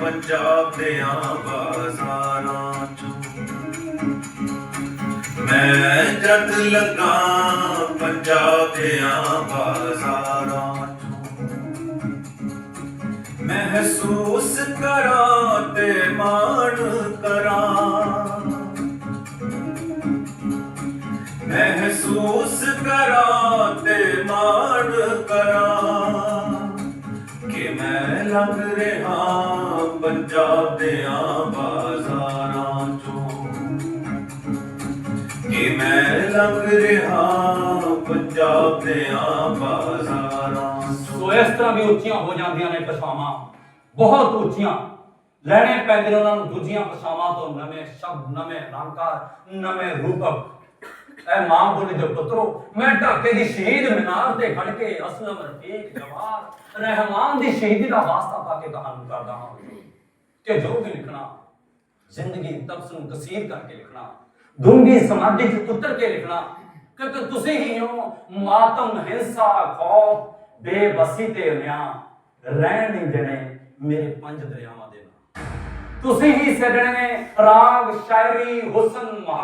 ਪੰਜਾਬ ਦੇ ਬਾਜ਼ਾਰਾਂ ਚੋਂ। ਮੈਂ ਜਦ ਲੱਗਾ ਪੰਜਾਬ ਦੇ ਬਾਜ਼ਾਰਾਂ ਚੋਂ। ਮਹਿਸੂਸ ਕਰਾਂ ਤੇ ਮਾਣ ਕਰਾਂ। ਮਹਿਸੂਸ ਕਰਾਂ ਤੇ ਮਾਣ ਕਰਾਂ। ਮੈਂ ਲੱਗ ਰਿਹਾ ਪੰਜਾਬ ਦੇ ਬਾਜ਼ਾਰਾਂ ਚੋਂ। ਕਿ ਮੈਂ ਲੱਗ ਰਿਹਾ ਪੰਜਾਬ ਦੇ ਬਾਜ਼ਾਰਾਂ ਸੋ ਇਸ ਤਰ੍ਹਾਂ ਵੀ ਉੱਚੀਆਂ ਹੋ ਜਾਂਦੀਆਂ ਨੇ ਭਾਸ਼ਾਵਾਂ ਬਹੁਤ ਉੱਚੀਆਂ। ਲੈਣੇ ਪੈਂਦੇ ਉਹਨਾਂ ਨੂੰ ਦੂਜੀਆਂ ਭਾਸ਼ਾਵਾਂ ਤੋਂ, ਨਵੇਂ ਸ਼ਬਦ, ਨਵੇਂ ਅਲੰਕਾਰ, ਨਵੇਂ ਰੂਪਕ। ਐ ਮਾਂ ਬੋਲੀ ਦੇ ਪੁੱਤਰੋ, ਮੈਂ ਢਾਕੇ ਦੀ ਸ਼ਹੀਦ ਮਿਨਾਰ ਤੇ ਖੜ ਕੇ ਅਸਲਮ ਰਫੀਕ ਜਵਾਰ ਰਹਿਮਾਨ ਦੀ ਸ਼ਹੀਦੀ ਦਾ ਵਾਸਤਾ ਪਾ ਕੇ ਕਹਾਣੀ ਕਰਦਾ ਹਾਂ। ਕਿ ਜੋ ਵੀ ਲਿਖਣਾ, ਜ਼ਿੰਦਗੀ ਤਪਸ ਨੂੰ ਕਸੀਰ ਕਰਕੇ ਲਿਖਣਾ ਡੂੰਗੀ ਸਮਾਧੀ ਚ ਉਤਰ ਕੇ ਲਿਖਣਾ ਕਿਉਂਕਿ ਤੁਸੀਂ ਹੀ ਹੋ ਮਾਤਮ ਹਿੰਸਾ, ਖੌਫ, ਬੇਬਸੀ ਤੇ ਨਿਆਂ, ਰਹਿਣ ਨਹੀਂ ਦੇਣੇ ਮੇਰੇ ਪੰਜ ਦਰਿਆਵਾਂ ਦੇ ਨਾਲ ਤੁਸੀਂ ਹੀ ਸੱਜਣੇ ਨੇ ਰਾਗ, ਸ਼ਾਇਰੀ, ਹੁਸਨ